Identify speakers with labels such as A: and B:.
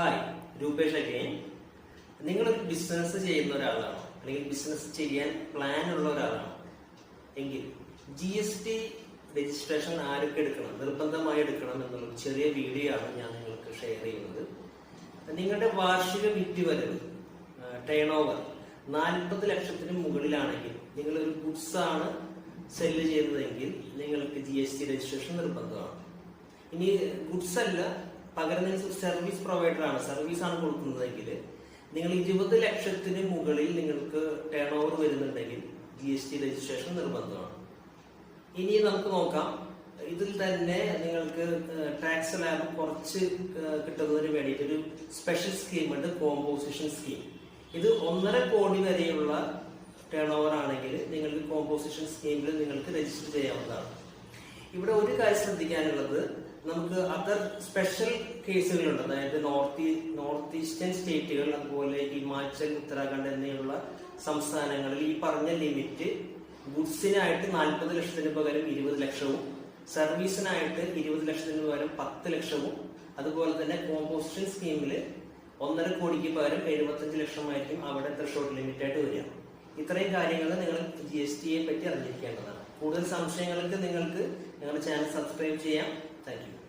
A: Hi Rupesh again നിങ്ങളൊരു business ചെയ്യുന്ന ഒരാളാണോ? അല്ലെങ്കിൽ ബിസിനസ് ചെയ്യാൻ പ്ലാൻ ഉള്ള ഒരാളാണോ? എങ്കിൽ ജി എസ് ടി രജിസ്ട്രേഷൻ ആരൊക്കെ എടുക്കണം? നിർബന്ധമായി എടുക്കണം എന്നുള്ള ചെറിയ വീഡിയോ ആണ് ഞാൻ നിങ്ങൾക്ക് ഷെയർ ചെയ്യുന്നത്. നിങ്ങളുടെ വാർഷിക വിറ്റ് വരവ് ടേൺ ഓവർ നാൽപ്പത് ലക്ഷത്തിന് മുകളിലാണെങ്കിൽ ഒരു ഗുഡ്സ് ആണ് സെല്ല് ചെയ്യുന്നതെങ്കിൽ നിങ്ങൾക്ക് ജി എസ് ടി രജിസ്ട്രേഷൻ നിർബന്ധമാണ്. ഇനി ഗുഡ്സ് അല്ല പകരം നിങ്ങൾ സർവീസ് പ്രൊവൈഡർ ആണ്. സർവീസ് ആണ് കൊടുക്കുന്നതെങ്കിൽ നിങ്ങൾ ഇരുപത് ലക്ഷത്തിന് മുകളിൽ നിങ്ങൾക്ക് ടേൺ ഓവർ വരുന്നുണ്ടെങ്കിൽ ജി എസ് ടി രജിസ്ട്രേഷൻ നിർബന്ധമാണ്. ഇനി നമുക്ക് നോക്കാം. ഇതിൽ തന്നെ നിങ്ങൾക്ക് ടാക്സ് ലാബ് കുറച്ച് കിട്ടുന്നതിന് വേണ്ടിയിട്ട് ഒരു സ്പെഷ്യൽ സ്കീം ഉണ്ട് കോമ്പോസിഷൻ സ്കീം ഇത് ഒന്നര കോടി വരെയുള്ള ടേൺ ഓവർ ആണെങ്കിൽ നിങ്ങൾക്ക് കോമ്പോസിഷൻ സ്കീമിൽ നിങ്ങൾക്ക് രജിസ്റ്റർ ചെയ്യാവുന്നതാണ്. ഇവിടെ ഒരു കാര്യം ശ്രദ്ധിക്കാനുള്ളത്. നമുക്ക് അതർ സ്പെഷ്യൽ കേസുകളുണ്ട് അതായത് നോർത്ത് നോർത്ത് ഈസ്റ്റേൺ സ്റ്റേറ്റുകൾ അതുപോലെ ഹിമാചൽ ഉത്തരാഖണ്ഡ് എന്നിവയുള്ള സംസ്ഥാനങ്ങളിൽ ഈ പറഞ്ഞ ലിമിറ്റ് ഗുഡ്സിനായിട്ട് നാൽപ്പത് ലക്ഷത്തിന് പകരം ഇരുപത് ലക്ഷവും സർവീസിനായിട്ട് ഇരുപത് ലക്ഷത്തിന് പകരം പത്ത് ലക്ഷവും അതുപോലെ തന്നെ കോമ്പോസിഷൻ സ്കീമിൽ ഒന്നര കോടിക്ക് പകരം എഴുപത്തഞ്ച് ലക്ഷമായിരിക്കും അവിടെ ത്രഷോട്ട് ലിമിറ്റ് ആയിട്ട് വരിക. ഇത്രയും കാര്യങ്ങൾ നിങ്ങൾ ജി എസ് ടിയെ പറ്റി അറിഞ്ഞിരിക്കേണ്ടതാണ്. കൂടുതൽ സംശയങ്ങൾക്ക് നിങ്ങൾക്ക് ഞങ്ങളുടെ ചാനൽ സബ്സ്ക്രൈബ് ചെയ്യാം. Thank you.